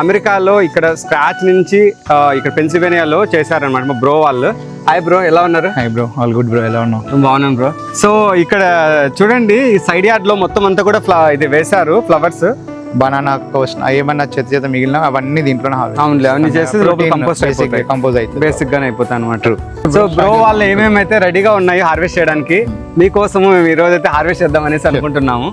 అమెరికాలో ఇక్కడ స్క్రాచ్ నుంచి ఇక్కడ పెన్సిల్వేనియాలో చేశారనమాట మా బ్రో వాళ్ళు. హాయ్ బ్రో ఎలా ఉన్నారు? Hi bro all good bro ఎలా ఉన్నావు? బాగున్నాను బ్రో సో ఇక్కడ చూడండి ఈ సైడ్ యార్డ్లో మొత్తం అంతా కూడా ఫ్ల ఇది వేశారు ఫ్లవర్స్ బనానా కోస్ట్ ఏమన్నా చెత్త చెత్త మిగిలిన అవన్నీ దీంట్లోనే అవునులే అవన్నీ కంపోస్ట్ అయిపోతాయి. కంపోజ్ అవుతుంది బేసిక్ గానే అయిపోతాయి అనమాట సో బ్రో వాళ్ళు ఏమేమైతే రెడీగా ఉన్నాయి హార్వెస్ట్ చేయడానికి మీకోసము మేము ఈ రోజు అయితే హార్వెస్ట్ చేద్దాం అనేసి అనుకుంటున్నాము.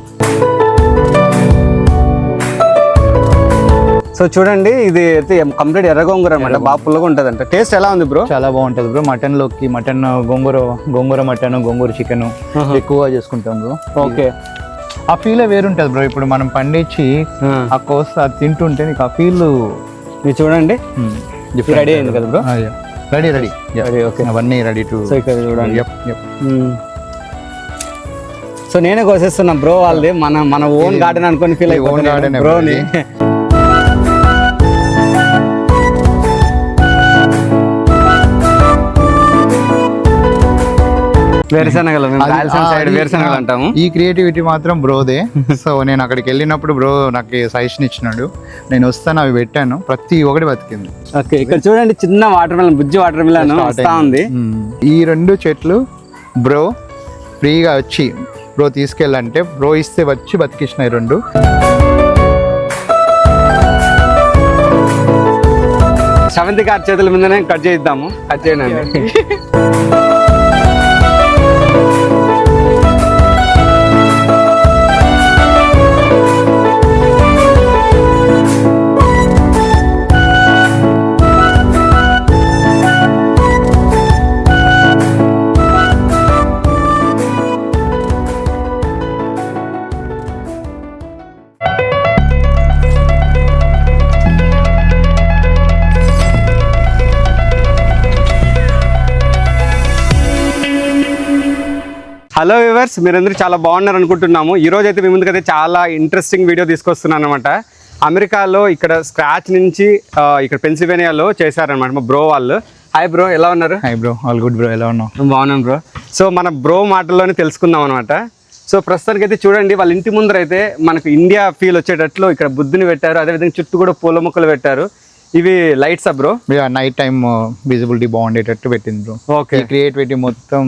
సో చూడండి ఇది అయితే కంప్లీట్ ఎర్రగొంగూర అనమాట బాగా పుల్లగా ఉంటుంది అంట టేస్ట్ ఎలా ఉంది బ్రో చాలా బాగుంటుంది bro మటన్లోకి mutton gongura gongura mutton gongura chicken ఎక్కువగా చేసుకుంటాం బ్రో ఓకే ఆ ఫీల్ వేరుంటది బ్రో ఇప్పుడు మనం పండించి ఆ. కోస్త అది తింటుంటే నీకు ఆ ఫీల్ మీరు చూడండి. రెడీ అయింది కదా bro ready ready Ready, okay. అవన్నీ రెడీ టు సో ఇక్కడ చూడండి. సో నేనే కోసేస్తున్నా బ్రో వాళ్ళది మన మన ఓన్ గార్డెన్ అనుకొని ఫీల్ garden అయిపోతుంది. ఏ బ్రోని వేరుశనగలు వేరుశనగలు అంటాము. ఈ క్రియేటివిటీ మాత్రం బ్రోదే. సో నేను అక్కడికి వెళ్ళినప్పుడు బ్రో నాకు సజెషన్ ఇచ్చినాడు. నేను వస్తాను అవి పెట్టాను. ప్రతి ఒక్కటి బతికింది. ఓకే ఇక్కడ చూడండి చిన్న వాటర్ మిలన్ బుజ్జి వాటర్ మిలన్ వస్తా ఉంది. ఈ రెండు చెట్లు బ్రో ఫ్రీగా వచ్చి బ్రో తీసుకెళ్ళంటే బ్రో ఇస్తే వచ్చి బతికిచ్చినాయి రెండు. సెవెంత్ గారి చేతుల మీదనే కట్ చేద్దాము కట్ చేయండి. హలో వివర్స్ మీరందరూ చాలా బాగున్నారు అనుకుంటున్నాము. ఈ రోజు అయితే మీ ముందుకైతే చాలా ఇంట్రెస్టింగ్ వీడియో తీసుకొస్తున్నాను అనమాట అమెరికాలో ఇక్కడ స్క్రాచ్ నుంచి ఇక్కడ పెన్సిల్వేనియాలో చేశారనమాట మా బ్రో వాళ్ళు. హాయ్ బ్రో ఎలా ఉన్నారు? Hi bro all good bro ఎలా ఉన్నావు? బాగున్నాను బ్రో. సో మన బ్రో మాటల్లోనే తెలుసుకుందాం అనమాట సో ప్రస్తుతానికి అయితే చూడండి వాళ్ళ ఇంటి ముందర అయితే మనకు ఇండియా ఫీల్ వచ్చేటట్లు ఇక్కడ బుద్ధిని పెట్టారు. అదేవిధంగా చుట్టూ కూడా పూల మొక్కలు పెట్టారు. ఇవి lights bro? Night time visibility బాగుండేటట్టు పెట్టింది బ్రో ఓకే క్రియేటివిటీ మొత్తం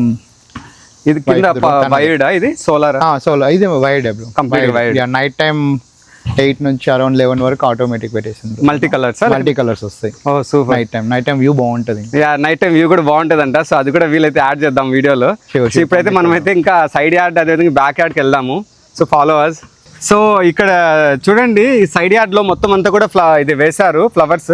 ఇది కింద వైడా ఇది సోలార్ సో ఇది wide. నైట్ టైం ఎయిట్ నుంచి అరౌండ్ లెవెన్ వరకు ఆటోమేటిక్ పెట్టేసింది మల్టీ కలర్స్ మల్టీ కలర్స్ వస్తాయి. ఓ super. Night time night time view బాగుంటది. యా నైట్ టైం వ్యూ కూడా బాగుంటుందంట. సో అది కూడా వీలైతే యాడ్ చేద్దాం వీడియోలో. ఇప్పుడైతే మనమైతే ఇంకా సైడ్ యార్డ్ అదేవిధంగా బ్యాక్ యార్డ్కి వెళ్దాము. సో ఫాలో అస్ సో ఇక్కడ చూడండి ఈ సైడ్ యార్డ్లో మొత్తం అంతా కూడా ఫ్ల ఇది వేశారు ఫ్లవర్స్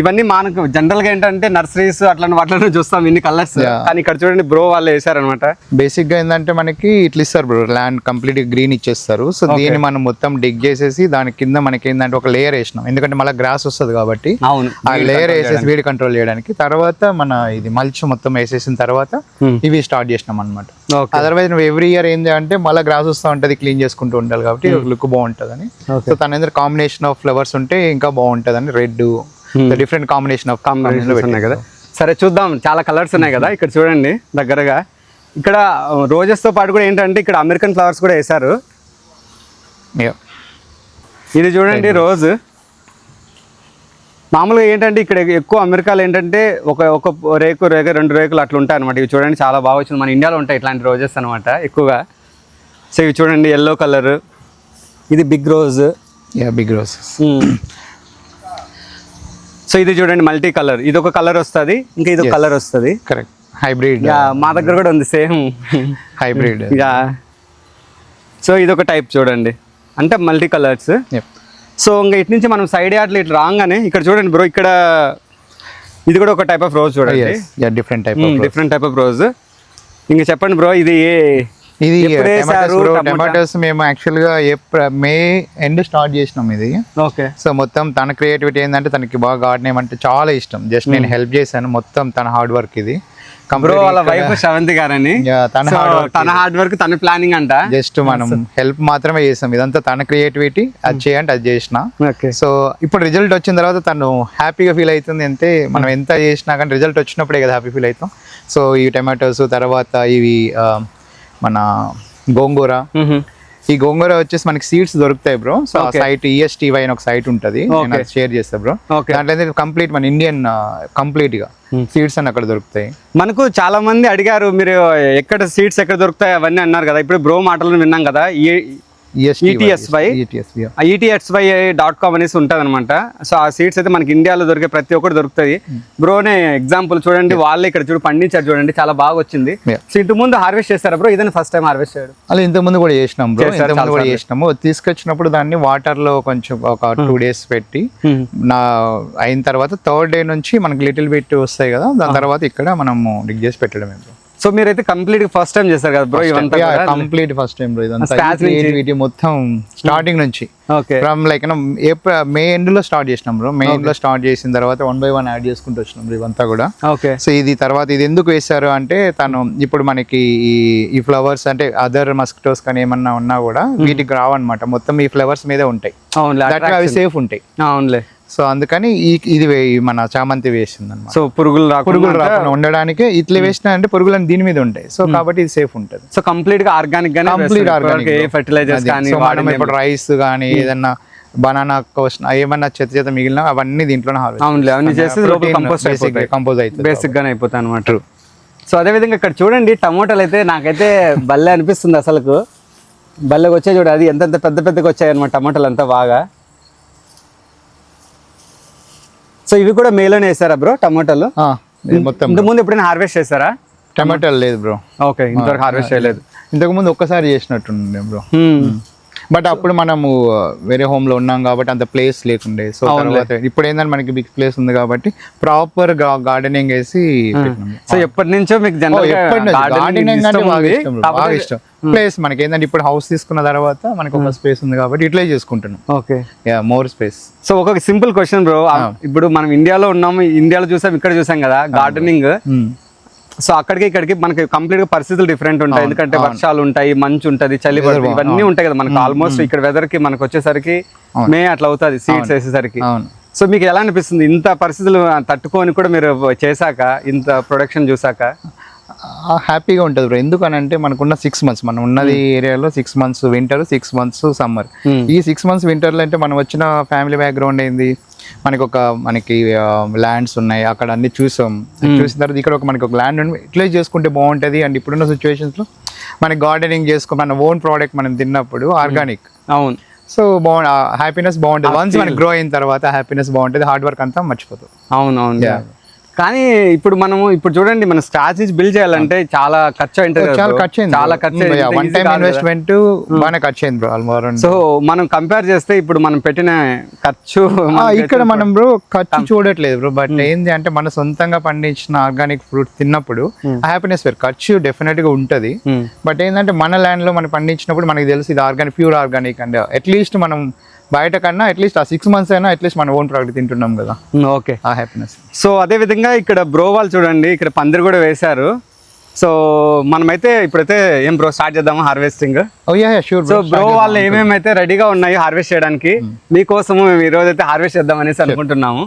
ఇవన్నీ మనకు జనరల్గా ఏంటంటే నర్సరీస్ అట్లాంటి వాటిలో చూస్తాం ఇన్ని కలర్స్. కానీ ఇక్కడ చూడండి బ్రో వాళ్ళు వేశారనమాట బేసిక్గా ఏంటంటే మనకి ఇట్లా ఇస్తారు బ్రో ల్యాండ్ కంప్లీట్ గ్రీన్ ఇచ్చేస్తారు. సో దీన్ని మనం మొత్తం డిగ్ చేసేసి దాని కింద మనకి ఏంటంటే ఒక లేయర్ వేసినాం. ఎందుకంటే మళ్ళీ గ్రాస్ వస్తుంది కాబట్టి అవును. ఆ లేయర్ వేసేసి వీడి కంట్రోల్ చేయడానికి. తర్వాత మన ఇది మల్చ్ మొత్తం వేసేసిన తర్వాత Hmm. ఇవి స్టార్ట్ చేసినాం అనమాట అదర్వైజ్ నువ్వు ఎవ్రీ ఇయర్ ఏంటి అంటే మళ్ళీ గ్రాస్ వస్తూ ఉంటుంది క్లీన్ చేసుకుంటూ ఉండాలి కాబట్టి లుక్ బాగుంటుందని. Okay. సో తన కాంబినేషన్ ఆఫ్ ఫ్లవర్స్ ఉంటే ఇంకా బాగుంటుందని. Red different combination of combinations ఉన్నాయి కదా. సరే చూద్దాం. చాలా కలర్స్ ఉన్నాయి కదా. ఇక్కడ చూడండి దగ్గరగా. ఇక్కడ రోజెస్తో పాటు కూడా ఏంటంటే ఇక్కడ అమెరికన్ ఫ్లవర్స్ కూడా వేశారు. ఇది చూడండి రోజ్ మామూలుగా ఏంటంటే ఇక్కడ ఎక్కువ అమెరికాలో ఏంటంటే ఒక ఒక రేకు రేకు రెండు రేకులు అట్లా ఉంటాయి అనమాట ఇవి చూడండి చాలా బాగా వచ్చింది. మన ఇండియాలో ఉంటాయి ఇట్లాంటి రోజెస్ అనమాట ఎక్కువగా. సో ఇవి చూడండి ఎల్లో కలర్ ఇది big rose yeah big roses so ఇది చూడండి మల్టీ కలర్ ఇది ఒక కలర్ వస్తుంది ఇంకా ఇది ఒక కలర్ వస్తుంది. కరెక్ట్ హైబ్రిడ్ మా దగ్గర కూడా ఉంది సేమ్. హైబ్రిడ్ సో ఇది ఒక టైప్ చూడండి. అంటే మల్టీ కలర్స్ సో ఇంకా ఇటు నుంచి మనం సైడ్ యార్డ్లు ఇట్లా రాగానే ఇక్కడ చూడండి బ్రో ఇక్కడ ఇది కూడా ఒక టైప్ ఆఫ్ రోజ్ చూడండి. Yeah different type different type of rose ఇంకా చెప్పండి బ్రో ఇది ఏ ఇది? టమాటోస్ మేము యాక్చువల్గా ఏప్రిల్ మే ఎండ్ స్టార్ట్ చేసినాం ఇది. ఓకే. సో మొత్తం తన క్రియేటివిటీ ఏంటంటే తనకి బాగా గార్డెన్ ఏమంటే చాలా ఇష్టం. జస్ట్ నేను హెల్ప్ చేశాను మొత్తం తన హార్డ్ వర్క్ ఇది. బ్రో వాళ్ళ వైఫ్ శ్రవంతి గారని. తన హార్డ్ వర్క్ తన ప్లానింగ్ అంట. జస్ట్ మనం హెల్ప్ మాత్రమే చేసాం. ఇదంతా తన క్రియేటివిటీ అది చేయండి అది చేసిన. సో ఇప్పుడు రిజల్ట్ వచ్చిన తర్వాత తను హ్యాపీగా ఫీల్ అవుతుంది అంతే మనం ఎంత చేసినా కానీ రిజల్ట్ వచ్చినప్పుడే కదా హ్యాపీ ఫీల్ అవుతాం. సో ఈ టమాటోస్ తర్వాత ఇవి ఆ, మన గోంగూర. ఈ గోంగూర వచ్చేసి మనకి సీడ్స్ దొరుకుతాయి బ్రో. సో ఆ. Site E S T Y అని ఒక సైట్ ఉంటుంది. నేను. షేర్ చేస్తా బ్రో. దాంట్లో కంప్లీట్ మన ఇండియన్ కంప్లీట్గా సీడ్స్ అని అక్కడ దొరుకుతాయి. మనకు చాలా మంది అడిగారు మీరు ఎక్కడ సీట్స్ ఎక్కడ దొరుకుతాయి అవన్నీ అన్నారు కదా. ఇప్పుడు బ్రో మాటలు విన్నాం కదా. ఈటీఎస్వై డాట్ కామ్ అనేసి ఉంటుంది అనమాట సో ఆ సీట్స్ అయితే మనకి ఇండియాలో దొరికే ప్రతి ఒక్కటి దొరుకుతుంది బ్రోనే ఎగ్జాంపుల్ చూడండి వాళ్ళే ఇక్కడ చూడు పండించారు చూడండి చాలా బాగా వచ్చింది. సో ఇంటి ముందు హార్వెస్ట్ చేస్తారా బ్రో ఇదని ఫస్ట్ టైం హార్వెస్ట్ చేయడం? అలా ఇంతకు ముందు కూడా చేసినాం బ్రో ముందు కూడా. చేసినాము. తీసుకొచ్చినప్పుడు దాన్ని వాటర్లో కొంచెం ఒక టూ డేస్ పెట్టి నా అయిన తర్వాత థర్డ్ డే నుంచి మనకి లిటిల్ బిట్ వస్తాయి కదా దాని తర్వాత ఇక్కడ మనము డిగ్ చేసి పెట్టడమే బ్రో సో మీరైతే కంప్లీట్ ఫస్ట్ టైం చేస్తారు కదా బ్రో ఇవంతా? కంప్లీట్ ఫస్ట్ టైం బ్రో ఇదంతా. మొత్తం స్టార్టింగ్ నుంచి. Okay from like April May ఎండ్లో స్టార్ట్ చేసినాం బ్రో మే ఎండ్లో స్టార్ట్ చేసిన తర్వాత వన్ బై వన్ యాడ్ చేసుకుంటూ వచ్చినాం బ్రో ఇవంతా కూడా. ఓకే సో ఇది తర్వాత ఇది ఎందుకు వేశారు అంటే తను ఇప్పుడు మనకి ఈ ఈ ఫ్లవర్స్ అంటే అదర్ మస్కిటోస్ కానీ ఏమన్నా ఉన్నా కూడా వీటికి రావన్నమాట. మొత్తం ఈ ఫ్లవర్స్ మీదే ఉంటాయి. అవి సేఫ్ ఉంటాయి. అవునులే. సో అందుకని ఈ ఇది మన చామంతి వేసింది అనమాట సో పురుగులు రాకుండా పురుగులు రాకుండా ఉండడానికి ఇట్లా వేసిన అంటే పురుగులు దీని మీద ఉంటాయి. సో కాబట్టి ఇది సేఫ్ ఉంటుంది. సో కంప్లీట్గా ఆర్గానిక్ గానే కంప్లీట్ ఆర్గానిక్ ఫర్టిలైజర్స్ కానీ మనం ఇప్పుడు రైస్ కానీ ఏదన్నా బనానా కోసిన ఏమన్నా చెత్త చెత్త మిగిలిన అవన్నీ దీంట్లోనే హార్వెస్ట్ అవునులే అవన్నీ చేసి కంపోస్ట్ అయిపోతాయి. కంపోజ్ అవుతుంది బేసిక్ గానే అయిపోతాయి అనమాట సో అదే విధంగా ఇక్కడ చూడండి టమోటాలు అయితే నాకైతే భలే అనిపిస్తుంది అసలుకు. భలేగా వచ్చాయి చూడు అది ఎంత ఎంత పెద్ద పెద్దగా వచ్చాయి అనమాట టమోటాలు అంతా బాగా. సో ఇవి కూడా మేలోనే వేసారా బ్రో టమోటాలు? ఆ, ఇది మొత్తం ఇంత ముందు ఎప్పుడైనా హార్వెస్ట్ చేశారా? టమాటాలు లేదు బ్రో. ఓకే ఇంతవరకు హార్వెస్ట్ చేయలేదు. ఇంతకు ముందు ఒక్కసారి చేసినట్టుండే బ్రో. Hmm. బట్ అప్పుడు మనము వేరే హోమ్లో ఉన్నాం కాబట్టి అంత ప్లేస్ లేకుండే. సో తర్వాత ఇప్పుడు ఏంటంటే మనకి బిగ్ ప్లేస్ ఉంది కాబట్టి ప్రాపర్ గార్డెనింగ్ వేసి. సో ఎప్పటి నుంచో మీకు నుంచి. gardening అంటే బాగా ఇష్టం ప్లేస్ మనకి ఏంటంటే ఇప్పుడు హౌస్ తీసుకున్న తర్వాత మనకి ఒక స్పేస్ ఉంది కాబట్టి ఇట్లే చేసుకుంటున్నాం. Okay yeah more space so ఒక సింపుల్ క్వశ్చన్ బ్రో ఇప్పుడు మనం ఇండియాలో ఉన్నాము ఇండియాలో చూసాం ఇక్కడ చూసాం కదా గార్డెనింగ్ సో అక్కడికి ఇక్కడికి మనకి కంప్లీట్గా పరిస్థితులు డిఫరెంట్ ఉంటాయి. ఎందుకంటే వర్షాలు ఉంటాయి మంచు ఉంటది చలి పడుతుంది ఇవన్నీ ఉంటాయి కదా మనకి ఆల్మోస్ట్ ఇక్కడ వెదర్కి మనకు వచ్చేసరికి మే అట్లా అవుతుంది సీడ్స్ వేసేసరికి. సో మీకు ఎలా అనిపిస్తుంది ఇంత పరిస్థితులు తట్టుకొని కూడా మీరు చేశాక ఇంత ప్రొడక్షన్ చూసాక హ్యాపీగా ఉంటుంది బ్రో. ఎందుకనంటే మనకున్న సిక్స్ మంత్స్ మనం ఉన్నది ఏరియాలో six months winter six months summer ఈ సిక్స్ మంత్స్ వింటర్లో అంటే మనం వచ్చిన ఫ్యామిలీ బ్యాక్గ్రౌండ్ ఏంది? మనకి ఒక మనకి ల్యాండ్స్ ఉన్నాయి. అక్కడ అన్ని చూసాం. చూసిన తర్వాత ఇక్కడ ఒక మనకి ఒక ల్యాండ్ ఉంది. ఇట్లే చేసుకుంటే బాగుంటుంది. అండ్ ఇప్పుడున్న సిచ్యువేషన్స్లో మనకి గార్డెనింగ్ చేసుకో మన ఓన్ ప్రోడక్ట్ మనం తిన్నప్పుడు ఆర్గానిక్ అవును. సో బాగుంది హ్యాపీనెస్ బాగుంటుంది. వన్స్ మనకి గ్రో అయిన తర్వాత హ్యాపీనెస్ బాగుంటుంది. హార్డ్ వర్క్ అంతా మర్చిపోతుంది అవును అవును కానీ ఇప్పుడు మనము ఇప్పుడు చూడండి మన స్టార్ట్ నుంచి బిల్డ్ చేయాలంటే చాలా ఖర్చు అయింటది కదా చాలా. ఖర్చు అయింది. చాలా ఖర్చు అయింది. One time. ఇన్వెస్ట్మెంట్ బాగానే ఖర్చు అయింది బ్రో సో మనం కంపేర్ చేస్తే ఇప్పుడు మనం పెట్టిన ఖర్చు ఇక్కడ మనం బ్రో ఖర్చు చూడట్లేదు బ్రో బట్ ఏంది అంటే మన సొంతంగా పండించిన ఆర్గానిక్ ఫ్రూట్ తిన్నప్పుడు హ్యాపీనెస్ వేరు. ఖర్చు డెఫినెట్గా ఉంటది. Hmm. బట్ ఏంటంటే మన ల్యాండ్లో మనం పండించినప్పుడు మనకి తెలుసు ఇది organic pure organic and at least మనం బయట కన్నా అట్లీస్ట్ ఆ సిక్స్ మంత్స్ అయినా అట్లీస్ట్ మన ఓన్ ప్రోడక్ట్ తింటున్నాం కదా. ఓకే. ఆ హ్యాపీనెస్ సో అదే విధంగా ఇక్కడ బ్రో వాళ్ళు చూడండి ఇక్కడ పందిరి కూడా వేశారు. సో మనమైతే ఇప్పుడైతే ఏం బ్రో స్టార్ట్ చేద్దాము హార్వెస్టింగ్ షూర్ సో బ్రో వాళ్ళు ఏమేమి అయితే రెడీగా ఉన్నాయి హార్వెస్ట్ చేయడానికి మీకోసము మేము ఈ రోజు అయితే హార్వెస్ట్ చేద్దాం అనేసి అనుకుంటున్నాము.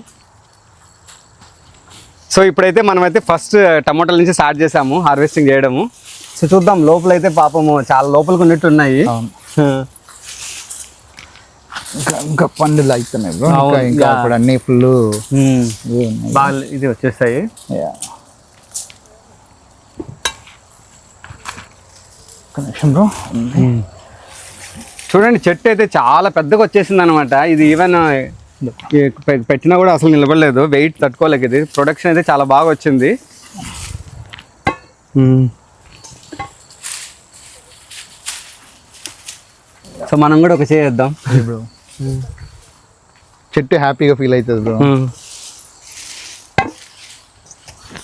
సో ఇప్పుడైతే మనమైతే ఫస్ట్ టమాటాల నుంచి స్టార్ట్ చేసాము హార్వెస్టింగ్ చేయడము. సో చూద్దాం లోపల అయితే పాపము చాలా లోపలికి ఉన్నట్టు ఉన్నాయి ఇంకా పండులు అవుతున్నాయి బ్రో. ఇంకా ఇంకా. ఇప్పుడు అన్ని ఫుల్. బాగా ఇది వచ్చేస్తాయి. Connection bro. చూడండి చెట్టు అయితే చాలా పెద్దగా వచ్చేసింది అనమాట ఇది ఈవెన్ పెట్టినా కూడా అసలు నిలబడలేదు. వెయిట్ తట్టుకోలేక ఇది. ప్రొడక్షన్ అయితే చాలా బాగా వచ్చింది. సో మనం కూడా ఒక చేద్దాం బ్రో. చెట్టు హ్యాపీగా ఫీల్ అవుతుంది బ్రో.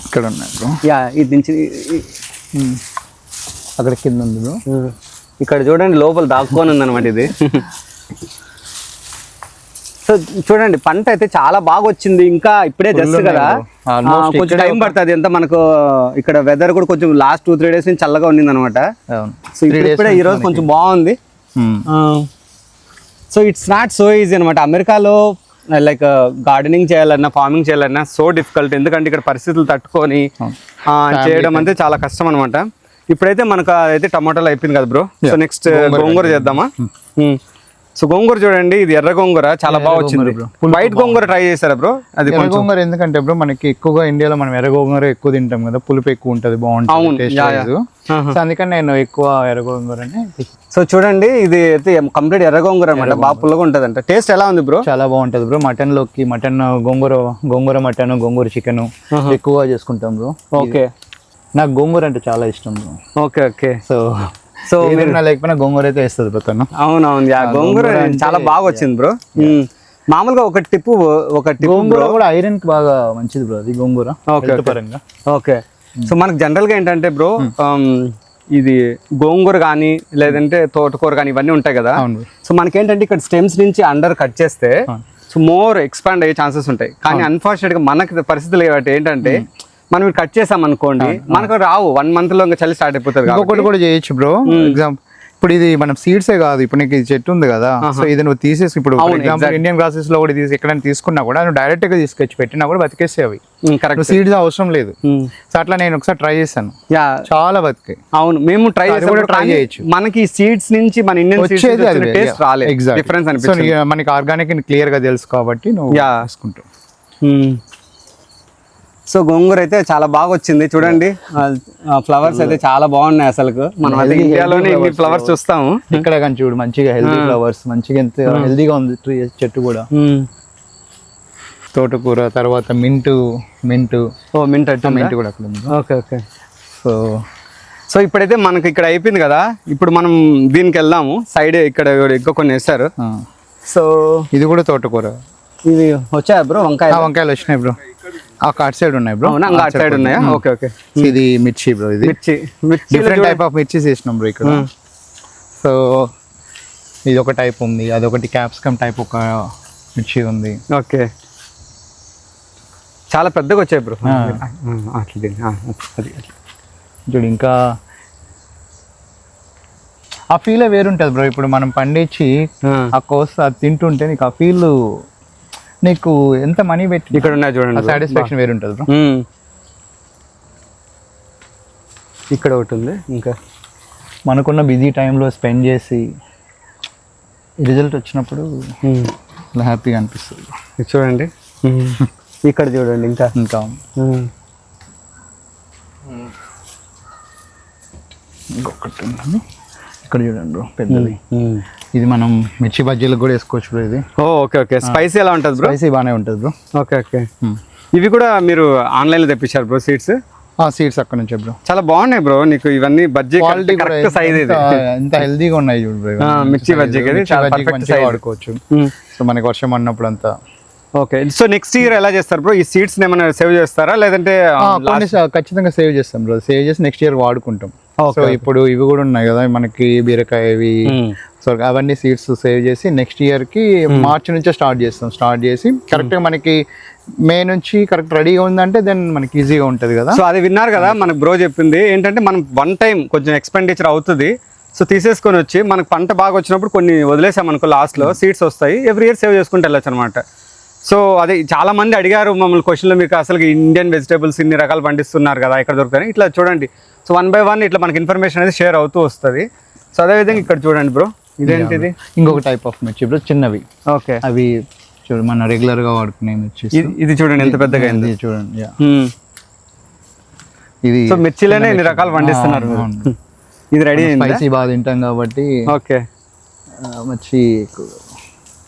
ఇక్కడ ఉన్నాయి బ్రో. యా ఇది నుంచి అక్కడ కింద ఉంది బ్రో. ఇక్కడ చూడండి లోపల దాక్కొని ఉందన్నమాట ఇది. సో చూడండి పంట అయితే చాలా బాగా వచ్చింది. ఇంకా ఇప్పుడే జస్ట్ కదా. కొంచెం టైం పడుతుంది. ఎంత మనకు ఇక్కడ వెదర్ కూడా కొంచెం లాస్ట్ టూ త్రీ డేస్ నుంచి చల్లగా ఉండింది అనమాట సో ఇప్పుడే ఈ రోజు కొంచెం బాగుంది. So it's not so easy అనమాట అమెరికాలో లైక్ గార్డెనింగ్ చేయాలన్నా ఫార్మింగ్ చేయాలన్నా సో డిఫికల్ట్ ఎందుకంటే ఇక్కడ పరిస్థితులు తట్టుకొని చేయడం అంటే చాలా కష్టం అనమాట ఇప్పుడైతే మనకు అయితే టమాటాలు అయిపోయింది కదా బ్రో సో నెక్స్ట్ గోంగూర చేద్దామా? సో గోంగూర చూడండి ఇది ఎర్ర గోంగూర చాలా బాగా వచ్చింది. వైట్ గోంగూర ట్రై చేశారా బ్రో? అది ఎర్ర గోంగూర ఎందుకంటే బ్రో మనకి ఎక్కువగా ఇండియాలో మనం ఎర్ర గోంగూర ఎక్కువ తింటాం కదా పులుపు ఎక్కువ ఉంటుంది బాగుంటుంది సో అందుకని నేను ఎక్కువ ఎర్ర గోంగూరని సో చూడండి ఇది అయితే కంప్లీట్ ఎర్ర గోంగూర అనమాట బాగా పుల్లగా ఉంటుంది అంట టేస్ట్ ఎలా ఉంది బ్రో? చాలా బాగుంటుంది బ్రో. మటన్లోకి మటన్ గోంగూర గోంగూర మటన్ గోంగూర చికెన్ ఎక్కువగా చేసుకుంటాం బ్రో. ఓకే. నాకు గోంగూర అంటే చాలా ఇష్టం bro. Okay okay. So so లేకపోయినా గోంగూర అయితే వేస్తుంది బ్రో అవునవును యా గోంగూర చాలా బాగా వచ్చింది బ్రో. మామూలుగా ఒక టిప్పు ఒక టిప్పు గోంగూర కూడా ఐరన్కి బాగా మంచిది బ్రో అది గోంగూర ఓకే. పరంగా. ఓకే. సో మనకు జనరల్గా ఏంటంటే బ్రో ఇది గోంగూర కానీ లేదంటే తోటకూర కానీ ఇవన్నీ ఉంటాయి కదా. సో మనకేంటంటే ఇక్కడ స్టెమ్స్ నుంచి అండర్ కట్ చేస్తే సో మోర్ ఎక్స్పాండ్ అయ్యే ఛాన్సెస్ ఉంటాయి. కానీ అన్ఫార్చునేట్గా మనకి పరిస్థితులు ఏంటంటే మనం కట్ చేసాం అనుకోండి మనకు రావు. వన్ మంత్లో ఇంకా చలి స్టార్ట్ అయిపోతుంది ఇంకొకటి కూడా చేయొచ్చు బ్రో ఎగ్జాంపుల్ ఇప్పుడు ఇది మనం సీడ్సే కాదు. ఇప్పుడు నీకు ఇది చెట్టు ఉంది కదా సో ఇది నువ్వు తీసేసి ఇప్పుడు ఎగ్జాంపుల్ ఇండియన్ గ్రాసెస్లో కూడా తీసి ఎక్కడైనా తీసుకున్నా కూడా నువ్వు డైరెక్ట్గా తీసుకొచ్చి పెట్టినా కూడా బతికేస్తే అవి. కరెక్ట్ నువ్వు సీడ్స్ అవసరం లేదు. సో అట్లా నేను ఒకసారి ట్రై చేశాను. చాలా బతికాయి అవును మేము ట్రై కూడా try చేయొచ్చు. మనకి సీడ్స్ నుంచి మన ఇండియన్ వచ్చేది అది టేస్ట్ రాలేదు. ఎగ్జాక్ట్ డిఫరెన్స్ అనిపిస్తుంది. మనకి ఆర్గానిక్ క్లియర్గా తెలుసు కాబట్టి నువ్వు. తీసుకుంటావు. సో గోంగూర అయితే చాలా బాగా వచ్చింది. చూడండి. ఫ్లవర్స్ అయితే చాలా బాగున్నాయి అసలు మనం అయితే ఇండియాలోనే ఇన్ని ఫ్లవర్స్ చూస్తాము. ఇక్కడ కానీ చూడు మంచిగా హెల్దీ ఫ్లవర్స్ మంచిగా ఎంత హెల్దీగా ఉంది ట్రీ చెట్టు కూడా. తోటకూర తర్వాత మింటు మింటు ఓ మింట్ మింటు కూడా అక్కడ ఉంది. ఓకే ఓకే సో సో ఇప్పుడైతే మనకి ఇక్కడ అయిపోయింది కదా? ఇప్పుడు మనం దీనికి వెళ్దాము. సైడ్ ఇక్కడ ఎక్కువ కొన్ని వేస్తారు సో ఇది కూడా తోటకూర. ఇది వచ్చాయా బ్రో? వంకాయ వంకాయలు వచ్చినాయి బ్రో. అటు సైడ్ ఉన్నాయి బ్రో అవునా? అటు సైడ్ ఉన్నాయా? Okay okay. ఇది మిర్చి బ్రో ఇది. మిర్చి మిర్చి డిఫరెంట్ టైప్ ఆఫ్ మిర్చి చేసినాం బ్రో ఇక్కడ. సో ఇది ఒక టైప్ ఉంది. అదొకటి క్యాప్సికమ్ టైప్ ఒక మిర్చి ఉంది. ఓకే. చాలా పెద్దగా వచ్చాయి బ్రో చూడు ఇంకా ఆ ఫీలే వేరుంటుంది బ్రో ఇప్పుడు మనం పండించి ఆ. కోస్ అది తింటుంటే నీకు ఆ ఫీల్ నీకు ఎంత మనీ పెట్టి ఇక్కడ ఉన్నాయి చూడండి. సాటిస్ఫాక్షన్ వేరుంటుంది బ్రో మ్మ్. ఇక్కడ ఒకటి ఉంది ఇంకా. మనకున్న బిజీ టైంలో స్పెండ్ చేసి రిజల్ట్ వచ్చినప్పుడు. అలా హ్యాపీగా అనిపిస్తుంది. చూడండి. ఇక్కడ చూడండి ఇంకా. ఇంకా. ఇంకొకటి ఉంది. ఇక్కడ చూడండి బ్రో పెద్దది. ఇది మనం మిర్చి బజ్జీలకు కూడా వేసుకోవచ్చు బ్రో ఇది. ఓ ఓకే ఓకే. స్పైసీ ఎలా ఉంటుంది బ్రో? స్పైసీ బాగానే ఉంటుంది బ్రో. Okay okay. ఇవి కూడా మీరు ఆన్లైన్లో తెప్పించారు బ్రో సీట్స్ ఆ సీడ్స్ అక్కడ నుంచి బ్రో. చాలా బాగున్నాయి బ్రో నీకు ఇవన్నీ బజ్జీ క్వాలిటీ కరెక్ట్ సైజ్ ఇది. ఎంత హెల్దీగా ఉన్నాయి చూడు బ్రో మిర్చి మిర్చి చాలా మంచిగా size. వాడుకోవచ్చు. సో మనకి వర్షం పడినప్పుడు అంతా. ఓకే సో నెక్స్ట్ ఇయర్ ఎలా చేస్తారు బ్రో? ఈ సీడ్స్ ఏమైనా సేవ్ చేస్తారా? లేదంటే సా- ఖచ్చితంగా సేవ్ చేస్తాం బ్రో. సేవ్ చేసి నెక్స్ట్ ఇయర్ వాడుకుంటాం. సో ఇప్పుడు ఇవి కూడా ఉన్నాయి కదా మనకి బీరకాయ ఇవి. సో అవన్నీ సీడ్స్ సేవ్ చేసి నెక్స్ట్ ఇయర్కి మార్చ్ నుంచే స్టార్ట్ చేస్తాం. స్టార్ట్ చేసి కరెక్ట్గా మనకి మే నుంచి కరెక్ట్ రెడీగా ఉందంటే దెన్ మనకి ఈజీగా ఉంటది కదా. సో అది విన్నారు కదా మనకు బ్రో చెప్పింది. ఏంటంటే మనం వన్ టైం కొంచెం ఎక్స్పెండిచర్ అవుతుంది. సో తీసేసుకొని వచ్చి మనకు పంట బాగా వచ్చినప్పుడు కొన్ని వదిలేసాం అనుకో లాస్ట్లో సీడ్స్ వస్తాయి. ఎవ్రీ ఇయర్ సేవ్ చేసుకుంటూ వెళ్ళొచ్చు అనమాట సో అది చాలా మంది అడిగారు మమ్మల్ని క్వశ్చన్లో మీకు అసలు ఇండియన్ వెజిటేబుల్స్ ఇన్ని రకాలు పండిస్తున్నారు కదా ఇక్కడ దొరుకుతాయి ఇట్లా చూడండి. సో వన్ బై వన్ ఇట్లా మనకి ఇన్ఫర్మేషన్ అనేది షేర్ అవుతూ వస్తుంది. సో అదేవిధంగా ఇక్కడ చూడండి బ్రో ఇదేంటిది? ఇంకొక టైప్ ఆఫ్ మిర్చి బ్రో చిన్నవి. ఓకే అవి చూడు మన రెగ్యులర్గా వాడుకునే మిర్చి ఇది చూడండి ఎంత పెద్దగా అయింది. ఇది చూడండి. Hmm. ఇది సో మిర్చిలోనే ఇన్ని రకాలు పండిస్తున్నారు. ఇది రెడీ అయింది? స్పైసీ బాగా తింటాం కాబట్టి ఓకే మిర్చి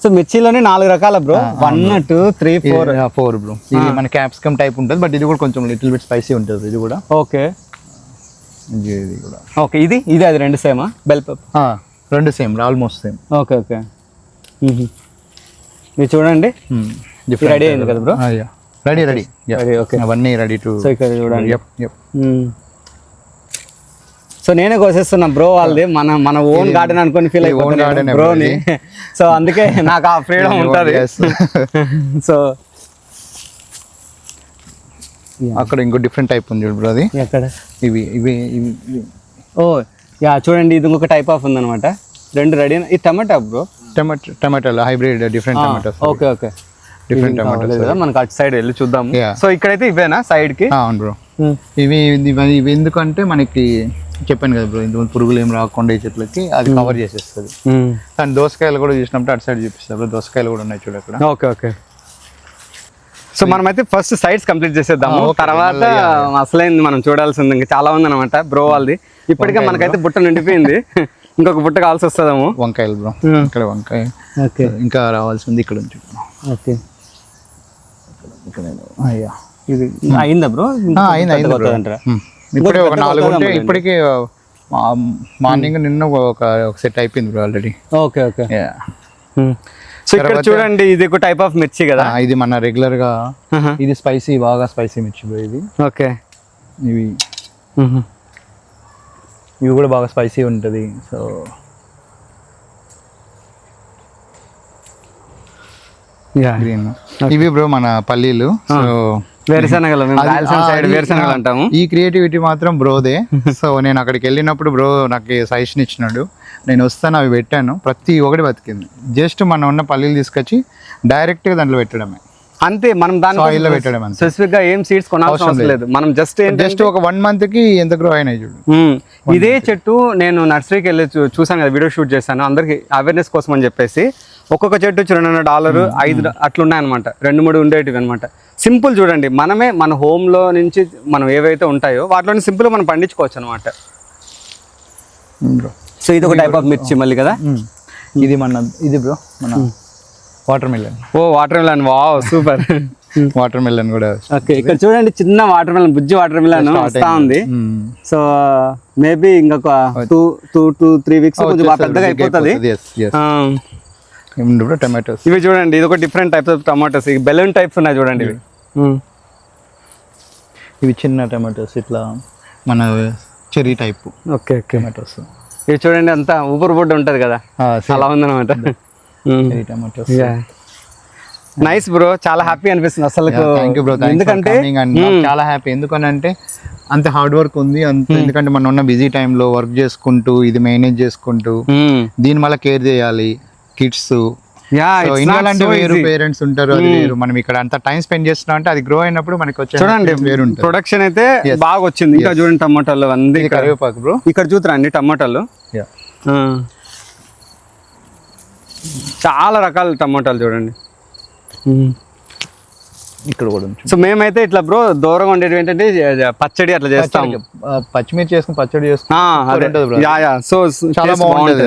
సో మిర్చిలోనే నాలుగు రకాల bro one two three four four bro ఇది మన క్యాప్సికమ్ టైప్ ఉంటుంది బట్ ఇది కూడా కొంచెం లిటిల్ బిట్ స్పైసీ ఉంటుంది ఇది కూడా. ఓకే ఇది కూడా. ఓకే ఇది? ఇది అది రెండు సేమా? బెల్ రెండు same almost same. Okay okay. ఇది చూడండి. ready అయింది కదా bro? Ready ready Ready, okay. అవన్నీ రెడీ టు సో ఇక్కడ చూడండి. యప్ యప్ సో నేనే కోసేస్తున్నా బ్రో వాళ్ళది. మన మన ఓన్ గార్డెన్ అనుకొని ఫీల్ అయిపోతున్నాను బ్రోని సో అందుకే నాకు ఆ ఫ్రీడమ్ ఉంటుంది. సో అక్కడ ఇంకో డిఫరెంట్ టైప్ ఉంది చూడు బ్రో అది. ఎక్కడ? ఇవి ఇవి. ఓ యా చూడండి ఇది ఇంకొక టైప్ ఆఫ్ ఉందన్నమాట. రెండు రెడీ ఇది టమాటా బ్రో టమాటో టమాటాలు hybrid different tomatoes okay okay different tomatoes కదా మనకు అటు సైడ్ వెళ్ళి చూద్దాం. సో ఇక్కడైతే ఇవేనా సైడ్కి? అవును బ్రో ఇవి ఇవి ఇవి ఎందుకంటే మనకి చెప్పాను కదా బ్రో ఇంత పురుగులు ఏం రాకుండా ఈ చెట్లకి అది కవర్ చేసేస్తుంది. దాని దోసకాయలు కూడా చూసినప్పుడు అటు సైడ్ చూపిస్తారు దోసకాయలు కూడా ఉన్నాయి చూడు అక్కడ. ఓకే ఓకే సో మనమైతే ఫస్ట్ సైడ్స్ కంప్లీట్ చేసేద్దాము. తర్వాత అసలైంది మనం చూడాల్సింది ఇంకా చాలా ఉంది అనమాట బ్రో వాళ్ళది. ఇప్పటికే మనకైతే బుట్ట నిండిపోయింది. ఇంకొక బుట్ట కావాల్సి వస్తుందేమో. వంకాయలు బ్రో. ఇక్కడ వంకాయ. ఓకే. ఇంకా రావాల్సింది ఇక్కడ నుంచి ఓకే. అయ్యా. ఇది అయిందా బ్రో అయింది. ఇప్పుడే ఒక నాలుగు ఉంటే ఇప్పటికే మార్నింగ్ నిన్న ఒక ఒక సెట్ అయిపోయింది bro already okay okay. So ఇక్కడ చూడండి ఇది ఒక టైప్ ఆఫ్ మిర్చి కదా? ఇది మన రెగ్యులర్గా ఇది స్పైసీ బాగా స్పైసీ మిర్చి బ్రో ఇది. ఓకే. ఇవి. ఇవి కూడా బాగా స్పైసీ ఉంటుంది సో గ్రీన్ ఇవి బ్రో మన పల్లీలు సో వేరుశనగలు సైడ్ వేరుశనగలు అంటాము. ఈ క్రియేటివిటీ మాత్రం బ్రోదే. సో నేను అక్కడికి వెళ్ళినప్పుడు బ్రో నాకు సజెషన్ ఇచ్చినాడు. నేను వస్తాను అవి పెట్టాను. ప్రతి ఒక్కటి బతికింది. జస్ట్ మనం ఉన్న పల్లీలు తీసుకొచ్చి డైరెక్ట్గా దాంట్లో పెట్టడమే. అంతే మనం దాని Soil లో పెట్టడం. స్పెసిఫిక్గా ఏం సీడ్స్ కొనాల్సిన అవసరం లేదు. మనం జస్ట్ జస్ట్ ఒక వన్ మంత్కి ఎంత గ్రో అయినాయి చూడు. ఇదే చెట్టు నేను నర్సరీకి వెళ్ళి చూసాను కదా వీడియో షూట్ చేశాను. అందరికి అవేర్నెస్ కోసం అని చెప్పేసి ఒక్కొక్క చెట్టు రెండున్నర డాలర్ ఐదు అట్లున్నాయన్నమాట. రెండు మూడు ఉండేటివి అనమాట సింపుల్ చూడండి మనమే మన home లో నుంచి మనం ఏవైతే ఉంటాయో వాటిలో సింపుల్ మనం పండించుకోవచ్చు అనమాట సో ఇది ఒక టైప్ ఆఫ్ మిర్చి మళ్ళీ కదా? ఇది మన ఇది బ్రో మన watermelon oh watermelon wow super watermelon కూడా. ఓకే ఇక్కడ చూడండి చిన్న వాటర్ మిలన్ బుజ్జి వాటర్ మిలన్ వస్తా ఉంది. సో మేబీ ఇంకొక two two two three weeks కొంచెం పెద్దగా అయిపోతుంది. టమాటోస్ ఇవి చూడండి ఇది ఒక డిఫరెంట్ టైప్స్ ఆఫ్ టమాటోస్ ఈ బెలూన్ టైప్స్ ఉన్నాయి చూడండి ఇవి. ఇవి చిన్న టమాటోస్ ఇట్లా మన cherry type okay okay tomatoes ఇవి చూడండి అంతా ఊపర్ బుడ్డ ఉంటది కదా. అలా ఉందన్నమాట. నైస్ బ్రో చాలా హ్యాపీ అనిపిస్తుంది అసలు. ఎందుకంటే చాలా హ్యాపీ ఎందుకనంటే అంత హార్డ్ వర్క్ ఉంది. అంత ఎందుకంటే మనం ఉన్న బిజీ టైంలో వర్క్ చేసుకుంటూ ఇది మేనేజ్ చేసుకుంటూ దీని వల్ల కేర్ చేయాలి. కిడ్స్ యా వేరు పేరెంట్స్ ఉంటారు అది వేరు. మనం ఇక్కడ అంత టైం స్పెండ్ చేస్తున్నాం అంటే అది గ్రో అయినప్పుడు మనకి వచ్చే చూడండి వేరు ప్రొడక్షన్ అయితే బాగా వచ్చింది. ఇంకా చూడండి టమాటాలు అంది కరివేపాకు బ్రో ఇక్కడ చూతురండి టమాటాలు. చాలా రకాల టమాటాలు చూడండి. ఇక్కడ కూడా సో మేమైతే ఇట్లా బ్రో దూరంగా ఉండేది ఏంటంటే పచ్చడి అట్లా చేస్తాం. పచ్చిమిర్చి చేసుకుని పచ్చడి చేసుకుని సో చాలా బాగుంటుంది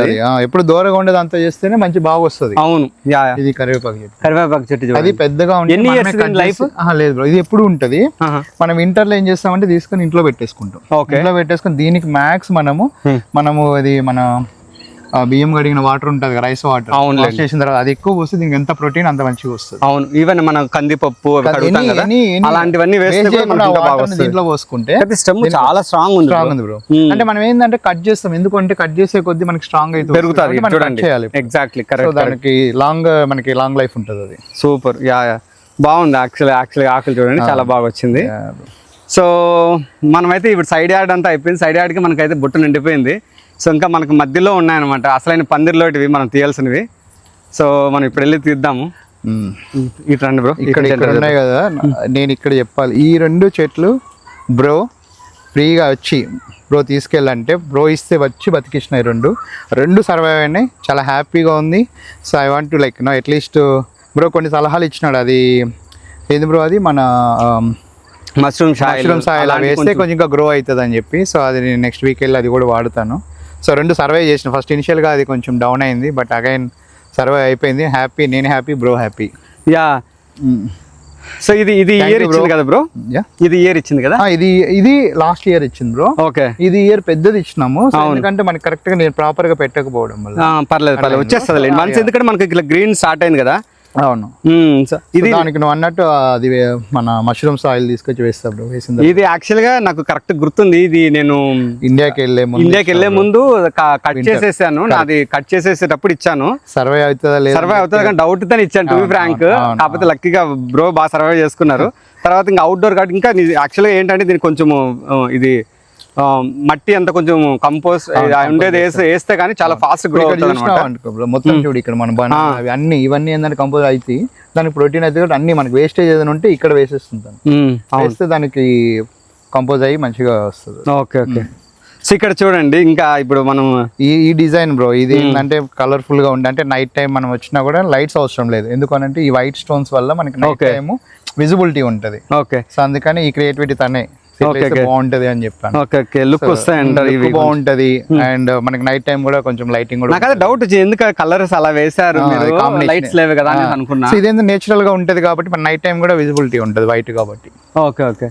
ఎప్పుడు దూరంగా ఉండేది అంతా చేస్తేనే మంచి బాగా వస్తుంది. అవును. ఇది కరివేపాకు చెట్టు. కరివేపాకు చెట్టు అది పెద్దగా ఆహా, లేదు బ్రో ఇది ఎప్పుడు ఉంటది. మనం ఇంటర్లో ఏం చేస్తామంటే తీసుకొని ఇంట్లో పెట్టేసుకుంటాం. ఇంట్లో పెట్టేసుకొని దీనికి మ్యాక్స్ మనము మనము అది మన బియ్యం కడిగిన వాటర్ ఉంటుంది కదా రైస్ వాటర్. అవునులేండి. చేసిన తర్వాత అది ఎక్కువ వస్తుంది దీనికి ఎంత ప్రోటీన్ అంత మంచిగా వస్తుంది. అవును ఈవెన్ మనం కందిపప్పు అలాంటివన్నీ వేస్తే దీంట్లో పోసుకుంటే స్టెమ్ చాలా స్ట్రాంగ్ ఉంది స్ట్రాంగ్ ఉంది బ్రో. అంటే మనం ఏంటంటే కట్ చేస్తాం. ఎందుకంటే కట్ చేసే కొద్దీ మనకి స్ట్రాంగ్ అయితే పెరుగుతుంది చూడండి. ఎగ్జాక్ట్లీ కరెక్ట్ దానికి లాంగ్ మనకి లాంగ్ లైఫ్ ఉంటుంది అది. Super yeah yeah. బాగుంది యాక్చువల్లీ యాక్చువల్లీ ఆకులు చూడండి. చాలా బాగా వచ్చింది. సో మనమైతే ఇప్పుడు సైడ్ యార్డ్ అంతా అయిపోయింది. సైడ్ యార్డ్కి మనకైతే బుట్ట నిండిపోయింది. సో ఇంకా మనకు మధ్యలో ఉన్నాయన్నమాట. అసలైన పందిరిలోటివి మనం తీయాల్సినవి. సో మనం ఇప్పుడు వెళ్ళి తీద్దాము. ఇటు రండి బ్రో. ఇక్కడ ఇక్కడ ఉన్నాయి కదా నేను ఇక్కడ చెప్పాలి. ఈ రెండు చెట్లు బ్రో ఫ్రీగా వచ్చి బ్రో తీసుకెళ్ళంటే బ్రో ఇస్తే వచ్చి బతికిచ్చినాయి రెండు. రెండు సర్వైవ్ అయినాయి. చాలా హ్యాపీగా ఉంది. So I want to like no at least bro కొన్ని సలహాలు ఇచ్చినాడు. అది ఏంది బ్రో అది? మన మష్రూమ్ షాయి మష్రూమ్ సాయిల్ వేస్తే కొంచెం ఇంకా గ్రో అవుతుంది అని చెప్పి. సో అది నేను నెక్స్ట్ వీక్ వెళ్ళి అది కూడా వాడుతాను. సో రెండు సర్వే చేసిన. ఫస్ట్ ఇనిషియల్గా అది కొంచెం డౌన్ అయింది బట్ అగైన్ సర్వే అయిపోయింది. హ్యాపీ నేను happy bro happy. Yeah. So ఇది ఇది ఇయర్ ఇచ్చింది. కదా బ్రో యా ఇది ఇయర్ ఇచ్చింది కదా? ఇది ఇది లాస్ట్ ఇయర్ ఇచ్చింది బ్రో ఓకే. ఇది ఇయర్ పెద్దది ఇచ్చినాము. ఎందుకంటే మనకి కరెక్ట్గా నేను ప్రాపర్గా పెట్టకపోవడం వల్ల. పర్లేదు పర్లేదు. వచ్చేస్తుంది మనసు ఎందుకంటే మనకి ఇట్లా గ్రీన్ స్టార్ట్ అయింది కదా అవును. ఇది దానికి నువ్వు అన్నట్టు అది మన మష్రూమ్ సాయిల్ తీసుకొచ్చి వేస్తా బ్రో వేసిన తర్వాత. ఇది యాక్చువల్గా నాకు కరెక్ట్ గుర్తుంది. ఇది నేను ఇండియాకి వెళ్ళే ముందు ఇండియాకి వెళ్ళే ముందు కట్ చేసేసాను. నాది కట్ చేసేసేటప్పుడు ఇచ్చాను. సర్వే అవుతుందా లేదా సర్వే అవుతుంది కానీ డౌట్తో ఇచ్చాను టు ఫ్రాంక్ కాకపోతే లక్కీగా బ్రో బాగా సర్వే చేసుకున్నారు. తర్వాత ఇంకా అవుట్డోర్ కాబట్టి ఇంకా యాక్చువల్గా ఏంటంటే దీనికి కొంచెము ఆ, ఇది మట్టి అంత కొంచెం కంపోజ్ ఉండేది వేస్తే కానీ చాలా ఫాస్ట్ గ్రో అవుతుంది మొత్తం చూడు ఇక్కడ మన అన్ని ఇవన్నీ ఏంటంటే కంపోజ్ అయితే దానికి ప్రోటీన్ అయితే కూడా అన్ని మనకి వేస్టేజ్ ఏదైనా ఉంటే ఇక్కడ వేసేస్తుంటాను వేస్తే దానికి కంపోజ్ అయ్యి మంచిగా వస్తుంది. ఓకే ఓకే సో ఇక్కడ చూడండి ఇంకా ఇప్పుడు మనం ఈ ఈ డిజైన్ బ్రో ఇది ఏంటంటే కలర్ఫుల్గా ఉండే అంటే నైట్ టైం మనం వచ్చినా కూడా లైట్స్ అవసరం లేదు. ఎందుకనంటే ఈ వైట్ స్టోన్స్ వల్ల మనకి నైట్. టైం విజిబిలిటీ ఉంటది. ఓకే సో అందుకని ఈ క్రియేటివిటీ తనే. బాగుంటది అని చెప్పాను. లుక్ వస్తాయి అంటారు ఇవి బాగుంటది అండ్ మనకి నైట్ టైం కూడా కొంచెం లైటింగ్ కూడా నాకు అదే డౌట్ ఎందుకు కలర్స్ అలా combination. లైట్స్ లేవు కదా అని అనుకున్నా. సో ఇదేందో నేచురల్గా ఉంటది కాబట్టి మన నైట్ టైం కూడా విజిబిలిటీ ఉంటది వైట్ కాబట్టి. ఓకే ఓకే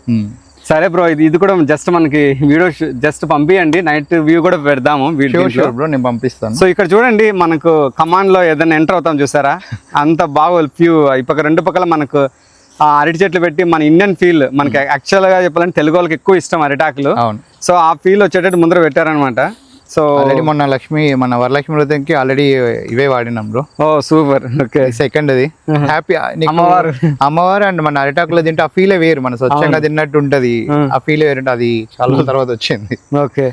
సరే బ్రో ఇది ఇది కూడా జస్ట్ మనకి వీడియో జస్ట్ పంపియండి. నైట్ వ్యూ కూడా పెడదాము వీడియో బ్రో నేను పంపిస్తాను. సో ఇక్కడ చూడండి మనకు కమాండ్లో ఏదైనా ఎంటర్ అవుతాం చూసారా? అంత బాగా వ్యూ ఈ పక్క రెండు పక్కల మనకు ఆ అరటి చెట్లు పెట్టి మన ఇండియన్ ఫీల్ మనకి యాక్చువల్గా చెప్పాలంటే తెలుగు వాళ్ళకి ఎక్కువ ఇష్టం అరిటాకులు. అవును. సో ఆ ఫీల్ వచ్చేటట్టు ముందర పెట్టారనమాట సో ఆల్రెడీ మొన్న లక్ష్మి మన వరలక్ష్మి వ్రతంకి ఆల్రెడీ ఇవే వాడినాం బ్రో ఓ సూపర్ ఓకే సెకండ్ అది. హ్యాపీ అమ్మవారు. అమ్మవారు అండ్ మన అరిటాకులో తింటే ఆ ఫీలే వేరు. మన స్వచ్ఛంగా తిన్నట్టు ఉంటది. ఆ ఫీల్ వేరు. అది చాలా తర్వాత వచ్చింది. ఓకే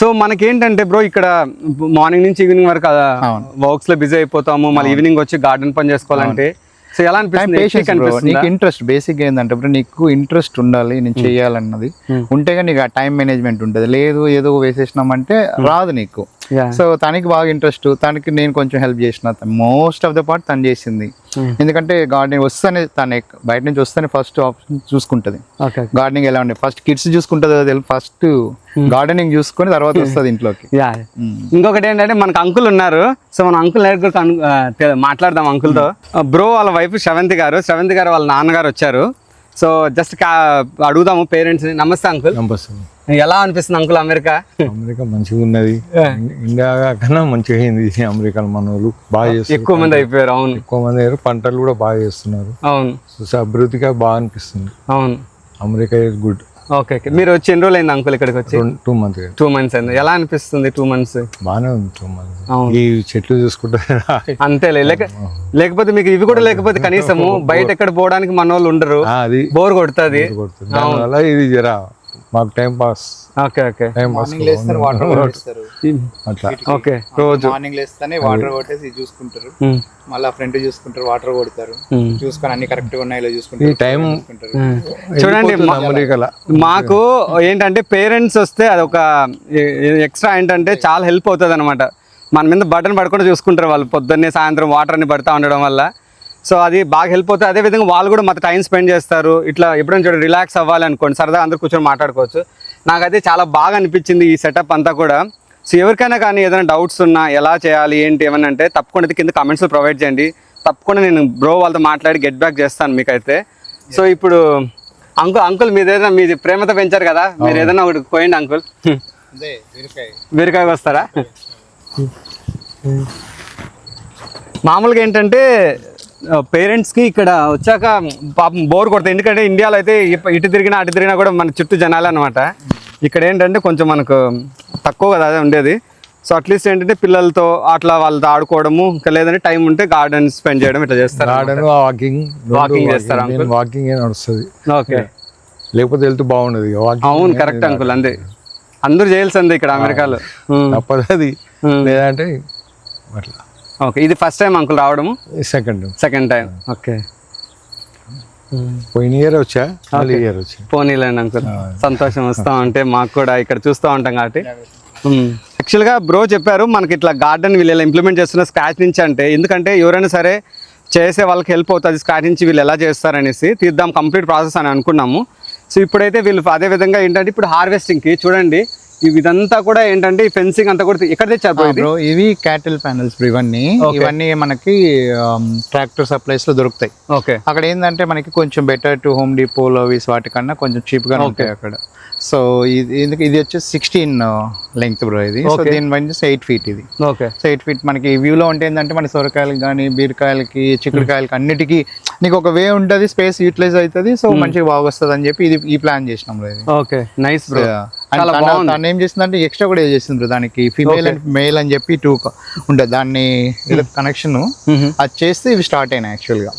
సో మనకేంటంటే బ్రో ఇక్కడ మార్నింగ్ నుంచి ఈవినింగ్ వరకు వర్క్స్లో బిజీ అయిపోతాము. మళ్ళీ ఈవినింగ్ వచ్చి గార్డెన్ పని చేసుకోవాలంటే సో ఎలా అనిపిస్తుంది? నీకు ఇంట్రెస్ట్ బేసిక్ ఏంటంటే బ్రో నీకు ఇంట్రెస్ట్ ఉండాలి నేను చేయాలన్నది. ఉంటే కానీ నీకు ఆ టైం మేనేజ్మెంట్ ఉంటుంది. లేదు ఏదో వేసేసినామంటే రాదు నీకు. సో తనకి బాగా ఇంట్రెస్ట్ తనకి నేను కొంచెం హెల్ప్ చేసిన. మోస్ట్ ఆఫ్ ద పార్ట్ తను చేసింది. ఎందుకంటే గార్డెనింగ్ వస్తానే తనే బయట నుంచి వస్తానే ఫస్ట్ ఆప్షన్ చూసుకుంటది. గార్డెనింగ్ ఎలా ఉండే? ఫస్ట్ కిడ్స్ చూసుకుంటుంది ఫస్ట్ గార్డెనింగ్ చూసుకొని తర్వాత వస్తుంది ఇంట్లోకి. యా ఇంకొకటి ఏంటంటే మనకు అంకుల్ ఉన్నారు. సో మన అంకుల్ కూడా మాట్లాడదాం అంకుల్తో. బ్రో వాళ్ళ వైఫ్ శ్రవంతి గారు. శ్రవంతి గారు వాళ్ళ నాన్నగారు వచ్చారు. సో జస్ట్ అడుగుదాము పేరెంట్స్ నమస్తే అంకుల్. నమస్తే ఎలా అనిపిస్తుంది అంకుల్ అమెరికా? అమెరికా మంచిగా ఉన్నది. ఇండియా కన్నా మంచిగా అయింది అమెరికా మన వాళ్ళు. బాగా చేస్తారు ఎక్కువ మంది అయిపోయారు అవును. ఎక్కువ మంది అయ్యారు పంటలు కూడా బాగా చేస్తున్నారు. అవును. అభివృద్ధిగా బాగా అనిపిస్తుంది. అవును. America is good okay okay. మీరు వచ్చి ఎన్ని రోజులు అయింది అంకుల్ ఇక్కడికి వచ్చి? టూ మంత్ టూ మంత్స్ అయింది. ఎలా అనిపిస్తుంది టూ మంత్స్ బాగానే ఉంది టూ మంత్ అవును. ఈ చెట్లు చూసుకుంటే అంతేలే. లేక లేకపోతే మీకు ఇవి కూడా లేకపోతే కనీసము బయట ఎక్కడ పోవడానికి మన వాళ్ళు ఉండరు. ఆ, అది బోర్ కొడుతుంది. కొడుతుంది. దానివల్ల ఇది జరా. మాకు time pass. Okay okay. Time pass water కొట్టేస్తారు. అట్లా. ఓకే రోజు. మార్నింగ్ లేస్తేనే వాటర్ కొట్టేసి చూసుకుంటారు. మళ్ళీ ఫ్రంట్ చూసుకుంటారు వాటర్ కొడతారు. చూసుకొని అన్ని కరెక్ట్గా ఉన్నాయో ఈ చూసుకుంటారు. టైం చూడండి అమెరికాలో మాకు ఏంటంటే పేరెంట్స్ వస్తే అదొక ఎక్స్ట్రా ఏంటంటే చాలా హెల్ప్ అవుతుంది అనమాట మన మీద బటన్ పడకుండా చూసుకుంటారు వాళ్ళు. పొద్దున్నే సాయంత్రం వాటర్ అన్ని పడతా ఉండడం వల్ల. సో అది బాగా హెల్ప్ అవుతుంది. అదే విధంగా వాళ్ళు కూడా మాతో టైం స్పెండ్ చేస్తారు. ఇట్లా ఎప్పుడైనా చూడండి రిలాక్స్ అవ్వాలి అనుకోండి సరదా అందరు కూర్చొని మాట్లాడుకోవచ్చు. నాకైతే చాలా బాగా అనిపించింది ఈ సెటప్ అంతా కూడా. సో ఎవరికైనా కానీ ఏదైనా డౌట్స్ ఉన్నా ఎలా చేయాలి ఏంటి ఏమని అంటే తప్పకుండా అయితే కింద కామెంట్స్లో ప్రొవైడ్ చేయండి. తప్పకుండా నేను బ్రో వాళ్ళతో మాట్లాడి గెట్ బ్యాక్ చేస్తాను మీకైతే. సో ఇప్పుడు అంకుల్ అంకుల్ మీరు ఏదైనా మీది ప్రేమతో పెంచారు కదా మీరు ఏదైనా ఒకటి పోయండి అంకుల్ బీరకాయ. వస్తారా మామూలుగా ఏంటంటే పేరెంట్స్కి ఇక్కడ వచ్చాక పాపం బోర్ కొడతాయి. ఎందుకంటే ఇండియాలో అయితే ఇటు తిరిగినా అటు తిరిగినా కూడా మన చుట్టూ జనాలు అనమాట ఇక్కడ ఏంటంటే కొంచెం మనకు తక్కువ కదా అదే ఉండేది. సో అట్లీస్ట్ ఏంటంటే పిల్లలతో అట్లా వాళ్ళతో ఆడుకోవడము ఇంకా లేదంటే టైం ఉంటే గార్డెన్ స్పెండ్ చేయడం ఇట్లా చేస్తారు గార్డెన్ వాకింగ్ Walking చేస్తారా? వాకింగ్ నడుస్తుంది. ఓకే. లేకపోతే వెళ్తూ బాగుండదు వాకింగ్ అవును కరెక్ట్ అంకుల్ అంతే. అందరూ చేయాల్సిందే ఇక్కడ అమెరికాలో. తప్పదు అది. లేదంటే అట్లా. ఓకే ఇది ఫస్ట్ టైం అంకుల్ రావడము? Second second time okay. పోయిన ఇయర్ వచ్చా? మళ్ళీ ఇయర్ వచ్చా? పోనీలేండి అంకుల్ సంతోషం వస్తా ఉంటే మాకు కూడా ఇక్కడ చూస్తూ ఉంటాం కాబట్టి. యాక్చువల్గా బ్రో చెప్పారు మనకి ఇట్లా గార్డెన్ వీళ్ళు ఎలా ఇంప్లిమెంట్ చేస్తున్న స్క్రాచ్ నుంచి అంటే ఎందుకంటే ఎవరైనా సరే చేసే వాళ్ళకి హెల్ప్ అవుతుంది స్క్రాచ్ నుంచి వీళ్ళు ఎలా చేస్తారనేసి తీద్దాం కంప్లీట్ ప్రాసెస్ అని అనుకున్నాము. సో ఇప్పుడైతే వీళ్ళు అదే విధంగా ఏంటంటే ఇప్పుడు హార్వెస్టింగ్కి చూడండి ఇవి ఇదంతా కూడా ఏంటంటే ఈ ఫెన్సింగ్ అంతా కూడా ఎక్కడ తెచ్చారు ఇవి క్యాటిల్ ప్యానల్స్ ఇవన్నీ. ఇవన్నీ మనకి ట్రాక్టర్ సప్లైస్లో దొరుకుతాయి. ఓకే. అక్కడ ఏంటంటే మనకి కొంచెం better to Home Depot Lowe's వాటికన్నా కొంచెం చీప్గా ఉంటాయి అక్కడ. సో ఇది ఎందుకు ఇది వచ్చేసి సిక్స్టీన్ లెంగ్త్ బ్రో ఇది. సో దీని వచ్చేసి ఎయిట్ ఫీట్ ఇది. ఓకే. సో ఎయిట్ ఫీట్ మనకి వ్యూలో ఉంటే ఏంటంటే మన సొరకాయలకి కానీ బీరకాయలకి చిక్కుడుకాయలకి అన్నిటికీ నీకు ఒక వే ఉంటుంది స్పేస్ యూటిలైజ్ అవుతుంది సో మంచిగా బాగా వస్తుంది అని చెప్పి ఇది ఈ ప్లాన్ చేసినాం ఓకే నైస్ బ్రో. తను ఏం చేసిందంటే ఎక్స్ట్రా కూడా చేసిండ్రు దానికి. ఫిమేల్ అండ్ మేల్ అని చెప్పి టూ ఉంటుంది. దాన్ని కనెక్షన్ అది చేస్తే ఇవి స్టార్ట్ అయినాయి యాక్చువల్గా.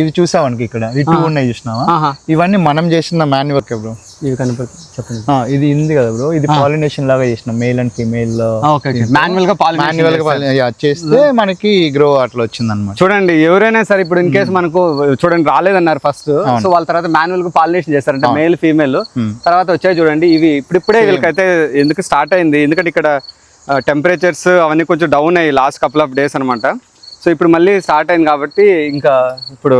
ఇవి చూసావు అనుకో ఇక్కడ? ఈ టూ ఉన్నాయి చూసినావా? ఆహా ఇవన్నీ మనం చేసిన మాన్యువల్ బ్రో. ఇవి కనపడుతుంది చెప్పండి. ఆ, ఇది ఉంది కదా బ్రో ఇది పాలినేషన్ లాగా చేసిన male and female okay okay మాన్యువల్గా మాన్యువల్గా చేస్తే మనకి గ్రో అట్లా వచ్చింది అనమాట చూడండి ఎవరైనా సరే ఇప్పుడు ఇన్ కేసు మనకు చూడండి రాలేదన్నారు ఫస్ట్ సో వాళ్ళ తర్వాత మాన్యువల్గా పాలినేషన్ చేస్తారంటే మేల్ ఫీమేల్ తర్వాత వచ్చాయి చూడండి ఇవి ఇప్పుడిప్పుడే వీళ్ళకైతే ఎందుకు స్టార్ట్ అయింది? ఎందుకంటే ఇక్కడ టెంపరేచర్స్ అవన్నీ కొంచెం డౌన్ అయ్యి లాస్ట్ కపుల్ ఆఫ్ డేస్ అనమాట సో ఇప్పుడు మళ్ళీ స్టార్ట్ అయింది కాబట్టి ఇంకా ఇప్పుడు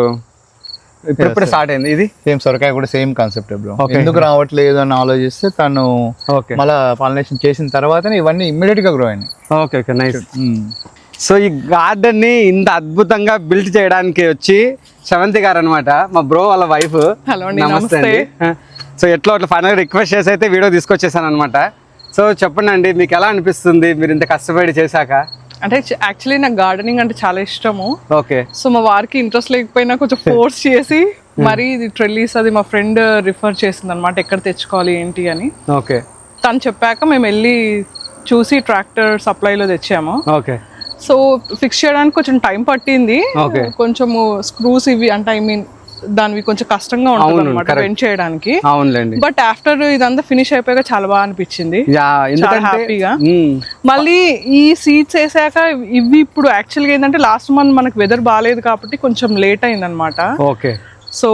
ఇప్పుడిప్పుడే స్టార్ట్ అయింది. ఇది? సేమ్ సొరకాయ కూడా సేమ్ కాన్సెప్ట్ బ్రో ఎందుకు రావట్లేదు అని ఆలోచిస్తే తను ఓకే మళ్ళా పాలినేషన్ చేసిన తర్వాతనే ఇవన్నీ ఇమ్మీడియట్గా గ్రో అయినాయి. ఓకే ఓకే నైస్ సో ఈ గార్డెన్ని ఇంత అద్భుతంగా బిల్డ్ చేయడానికి వచ్చి శవంతి గారు అనమాట మా బ్రో వాళ్ళ వైఫ్ నమస్తే సో ఎట్లా అట్లా ఫైనల్ రిక్వెస్ట్ చేసి అయితే వీడియో తీసుకొచ్చేసాను అనమాట సో చెప్పండి అండి మీకు ఎలా అనిపిస్తుంది? మీరు ఇంత కష్టపడి చేశాక? అంటే యాక్చువల్లీ నాకు గార్డెనింగ్ అంటే చాలా ఇష్టము. ఓకే. సో మా వారికి ఇంట్రెస్ట్ లేకపోయినా కొంచెం ఫోర్స్ చేసి మరి ఇది ట్రెల్లీస్ అది మా ఫ్రెండ్ రిఫర్ చేసింది అనమాట ఎక్కడ తెచ్చుకోవాలి ఏంటి అని. ఓకే. తను చెప్పాక మేము వెళ్ళి చూసి ట్రాక్టర్ సప్లైలో తెచ్చాము. ఓకే. సో ఫిక్స్ చేయడానికి కొంచెం టైం పట్టింది. కొంచెము స్క్రూస్ ఇవి అంటే ఐ మీన్ దానివి కొంచెం కష్టంగా ఉంటుంది అనమాట చేయడానికి. అవునులేండి. బట్ ఆఫ్టర్ ఇదంతా ఫినిష్ అయిపోయాక చాలా బాగా అనిపించింది. హ్యాపీగా. మళ్ళీ ఈ సీడ్స్ వేసాక ఇవి ఇప్పుడు యాక్చువల్గా ఏంటంటే లాస్ట్ మంత్ మనకు వెదర్ బాగాలేదు కాబట్టి కొంచెం లేట్ అయిందనమాట ఓకే. సో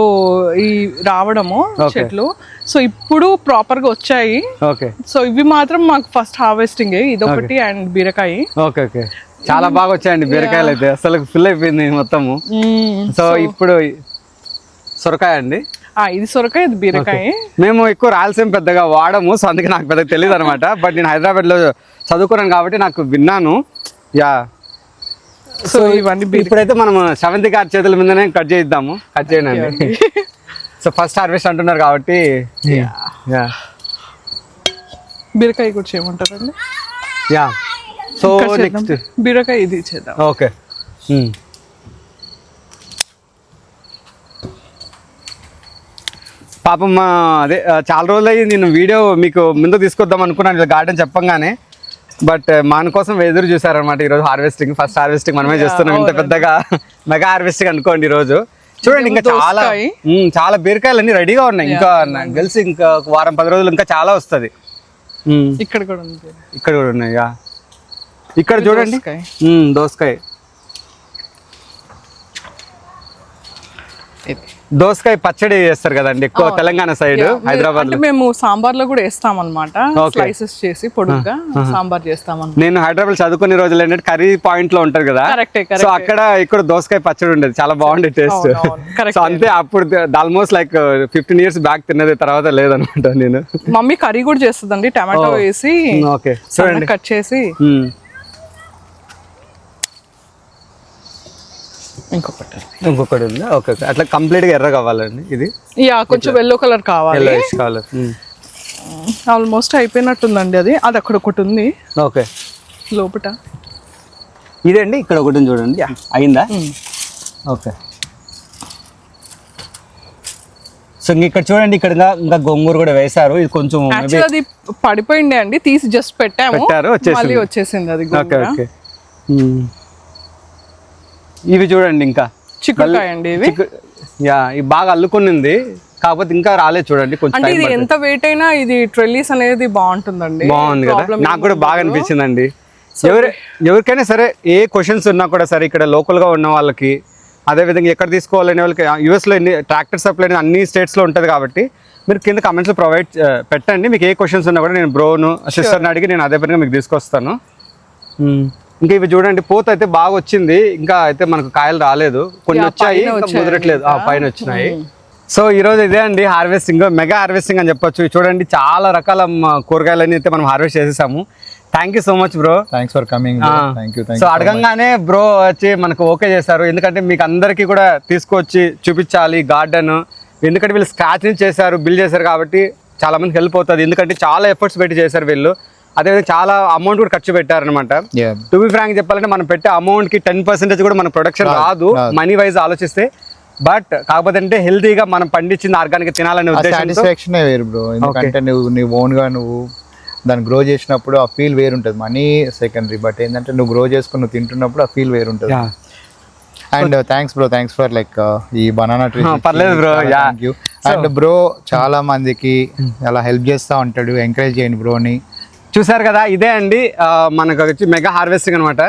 ఈ రావడము చెట్లు. సో ఇప్పుడు ప్రాపర్గా వచ్చాయి. సో ఇవి మాత్రం మాకు ఫస్ట్ హార్వెస్టింగ్ ఇదొకటి అండ్ బీరకాయ. Okay okay. చాలా బాగా వచ్చాయండి బీరకాయలు అయితే. అసలు ఫుల్ అయిపోయింది మొత్తము. సో ఇప్పుడు సొరకాయ అండి? ఇది సొరకాయ ఇది బీరకాయ. మేము ఎక్కువ రాయలసీమ పెద్దగా వాడము సో అందుకే నాకు పెద్దగా తెలియదు అనమాట. బట్ నేను హైదరాబాద్లో చదువుకున్నాను కాబట్టి నాకు విన్నాను. యా. సో ఇవన్నీ ఇప్పుడైతే మనం సెవెంత్ గారి చేతుల మీదనే కట్ చేద్దాము కట్ చేయండి సో ఫస్ట్ హార్వెస్ట్ అంటున్నారు కాబట్టి. యా. బీరకాయ కూడా చేయమంటారండి? యా. సో. నెక్స్ట్ బీరకాయ ఇది చేద్దాం. ఓకే. పాపం అదే చాలా రోజులు అయ్యి నేను వీడియో మీకు ముందు తీసుకొద్దాం అనుకున్నాను గార్డెన్ చెప్పంగానే. బట్ మన కోసం ఎదురు చూసారనమాట ఈరోజు హార్వెస్టింగ్ ఫస్ట్ హార్వెస్టింగ్ మనమే చేస్తున్నాం. ఇంత పెద్దగా మెగా హార్వెస్టింగ్ అనుకోండి ఈరోజు. చూడండి ఇంకా చాలా చాలా బీరకాయలు అన్ని రెడీగా ఉన్నాయి. ఇంకా నాకు తెలిసి ఇంకా ఒక వారం పది రోజులు ఇంకా చాలా వస్తుంది. ఇక్కడ కూడా ఇక్కడ కూడా ఉన్నాయి. ఇక్కడ చూడండి. దోసకాయ. దోసకాయ పచ్చడి చేస్తారు కదండి ఎక్కువ తెలంగాణ సైడ్ హైదరాబాద్ మేము సాంబార్లో కూడా వేస్తాం అనమాట. స్లైసెస్ చేసి పొడుగ్గా సాంబార్ చేస్తాం నేను హైదరాబాద్ చదువుకునే రోజులు ఏంటంటే కర్రీ పాయింట్లో ఉంటారు కదా. సో అక్కడ ఇక్కడ దోసకాయ పచ్చడి ఉండేది. చాలా బాగుండే టేస్ట్. సో అంతే అప్పుడు almost like fifteen years back తిన్నది తర్వాత లేదనమాట నేను. మమ్మీ కర్రీ కూడా చేస్తుందండి టమాటో వేసి ఓకే. చూడండి. కట్ చేసి ఇంకొకటి ఇంకొకటి ఉంది. Okay okay. అట్లా కంప్లీట్గా ఎర్ర కావాలండి ఇది? యా కొంచెం ఎల్లో కలర్ కావాలి. ఎల్లోయిష్ కలర్ ఆల్మోస్ట్ అయిపోయినట్టుందండి అది. అది అక్కడ ఒకటి ఉంది. ఓకే. లోపట. ఇదండి ఇక్కడ ఒకటి చూడండి. అయిందా? ఓకే. సో ఇంక ఇక్కడ చూడండి ఇక్కడ ఇంకా- గోంగూర కూడా వేశారు. ఇది కొంచెం అది పడిపోయింది అండి. తీసి జస్ట్ పెట్టాము. పెట్టారు, వచ్చేసింది. మళ్ళీ వచ్చేసింది అది ఓకే. ఓకే. మ్మ్. ఇవి చూడండి ఇంకా. చిక్కుడుకాయ అండి ఇవి యా ఇవి బాగా అల్లుకునింది. కాకపోతే ఇంకా రాలేదు చూడండి కొంచెం అంటే ఇది ఎంత వెయిట్ అయినా ఇది ట్రెల్లీస్ అనేది బాగుంటుందండి. బాగుంది కదా? నాకు కూడా బాగా. అనిపించిందండి. ఎవరి ఎవరికైనా సరే ఏ క్వశ్చన్స్ ఉన్నా కూడా సరే ఇక్కడ local గా ఉన్న వాళ్ళకి అదే విధంగా ఎక్కడ తీసుకోవాలనే వాళ్ళకి US లో ఎన్ని ట్రాక్టర్ సప్లై అనేది అన్ని states లో ఉంటుంది కాబట్టి మీరు కింద లో ప్రొవైడ్ పెట్టండి. మీకు ఏ క్వశ్చన్స్ ఉన్నా కూడా నేను బ్రోను సిస్టర్ని అడిగి నేను అదే పనిగా మీకు తీసుకొస్తాను. ఇంకా ఇవి చూడండి పూత అయితే బాగా వచ్చింది. ఇంకా అయితే మనకు కాయలు రాలేదు. కొన్ని వచ్చాయి ఇంకా. పైన వచ్చినాయి. సో ఈ రోజు ఇదే అండి హార్వెస్టింగ్ మెగా హార్వెస్టింగ్ అని చెప్పొచ్చు. చూడండి చాలా రకాల కూరగాయలన్నీ అయితే మనం హార్వెస్ట్ చేసేసాము. Thank you so much bro thanks for coming so అడగంగానే బ్రో వచ్చి మనకు ఓకే చేశారు. ఎందుకంటే మీకు అందరికీ కూడా తీసుకొచ్చి చూపించాలి గార్డెన్ ఎందుకంటే వీళ్ళు స్క్రాచ్ నుంచి చేశారు బిల్డ్ చేశారు కాబట్టి చాలా మందికి హెల్ప్ అవుతుంది. ఎందుకంటే చాలా ఎఫర్ట్స్ పెట్టి చేశారు వీళ్ళు. అదేవిధంగా చాలా అమౌంట్ కూడా ఖర్చు పెట్టారనమాట యా టు బి ఫ్రాంక్ చెప్పాలంటే మనం పెట్టే అమౌంట్కి టెన్ పర్సెంటేజ్ కూడా మన ప్రొడక్షన్ రాదు. మనీ వైజ్ ఆలోచిస్తే. బట్ కాకపోతే అంటే హెల్తీగా మనం పండించింది ఆర్గానిక్ తినాలనే సాటిస్ఫాక్షన్ వేరు బ్రో ఎందుకంటే నువ్వు నీ ఓన్గా నువ్వు దాన్ని గ్రో చేసినప్పుడు ఆ ఫీల్ వేరు ఉంటుంది మనీ సెకండరీ బట్ ఏంటంటే నువ్వు గ్రో చేసుకుని నువ్వు తింటున్నప్పుడు ఆ ఫీల్ వేరు ఉంటుంది. And thanks bro thanks for like ఈ బనానా ట్రీ Ah, పర్లేదు bro, yeah. అండ్ బ్రో చాలా మందికి అలా హెల్ప్ చేస్తూ ఉంటాడు. ఎంకరేజ్ చేయండి బ్రోని చూసారు కదా ఇదే అండి మనకు వచ్చి మెగా హార్వెస్టింగ్ అనమాట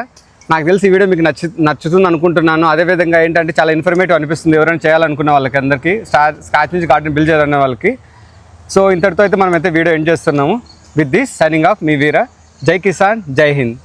నాకు తెలిసి ఈ వీడియో మీకు నచ్చి నచ్చుతుంది అనుకుంటున్నాను. అదేవిధంగా ఏంటంటే చాలా ఇన్ఫర్మేటివ్ అనిపిస్తుంది ఎవరైనా చేయాలనుకున్న వాళ్ళకి అందరికీ స్టార్ స్కాచ్ నుంచి గార్డెన్ బిల్డ్ చేయాలనే వాళ్ళకి. సో ఇంతటితో అయితే మనం అయితే వీడియో ఎండ్ చేస్తున్నాము. విత్ దిస్ సైనింగ్ ఆఫ్ మీ వీర. జై కిసాన్ జై హింద్.